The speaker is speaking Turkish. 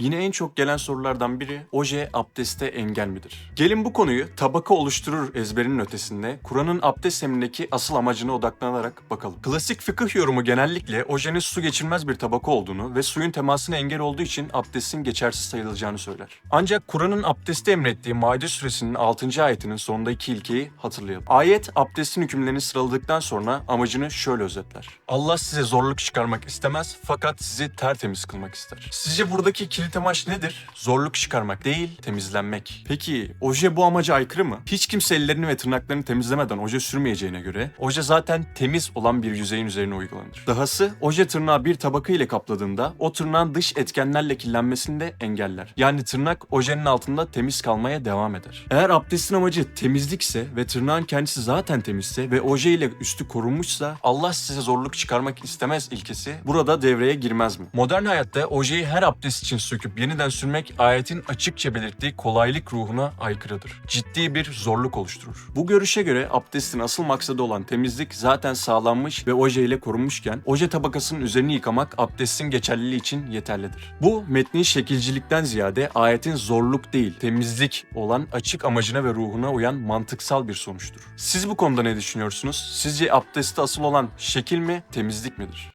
Yine en çok gelen sorulardan biri oje abdeste engel midir? Gelin bu konuyu tabaka oluşturur ezberinin ötesinde Kur'an'ın abdest emrindeki asıl amacına odaklanarak bakalım. Klasik fıkıh yorumu genellikle ojenin su geçirmez bir tabaka olduğunu ve suyun temasına engel olduğu için abdestin geçersiz sayılacağını söyler. Ancak Kur'an'ın abdesti emrettiği Maide suresinin 6. ayetinin sonundaki ilkeyi hatırlayalım. Ayet abdestin hükümlerini sıraladıktan sonra amacını şöyle özetler. Allah size zorluk çıkarmak istemez fakat sizi tertemiz kılmak ister. Sizce buradaki kilit amaç nedir? Zorluk çıkarmak değil, temizlenmek. Peki oje bu amaca aykırı mı? Hiç kimse ellerini ve tırnaklarını temizlemeden oje sürmeyeceğine göre oje zaten temiz olan bir yüzeyin üzerine uygulanır. Dahası oje tırnağı bir tabaka ile kapladığında o tırnağın dış etkenlerle kirlenmesini de engeller. Yani tırnak ojenin altında temiz kalmaya devam eder. Eğer abdestin amacı temizlikse ve tırnağın kendisi zaten temizse ve oje ile üstü korunmuşsa Allah size zorluk çıkarmak istemez ilkesi burada devreye girmez mi? Modern hayatta ojeyi her abdest için söküp yeniden sürmek ayetin açıkça belirttiği kolaylık ruhuna aykırıdır. Ciddi bir zorluk oluşturur. Bu görüşe göre abdestin asıl maksadı olan temizlik zaten sağlanmış ve oje ile korunmuşken oje tabakasının üzerini yıkamak abdestin geçerliliği için yeterlidir. Bu metnin şekilcilikten ziyade ayetin zorluk değil temizlik olan açık amacına ve ruhuna uyan mantıksal bir sonuçtur. Siz bu konuda ne düşünüyorsunuz? Sizce abdesti asıl olan şekil mi temizlik midir?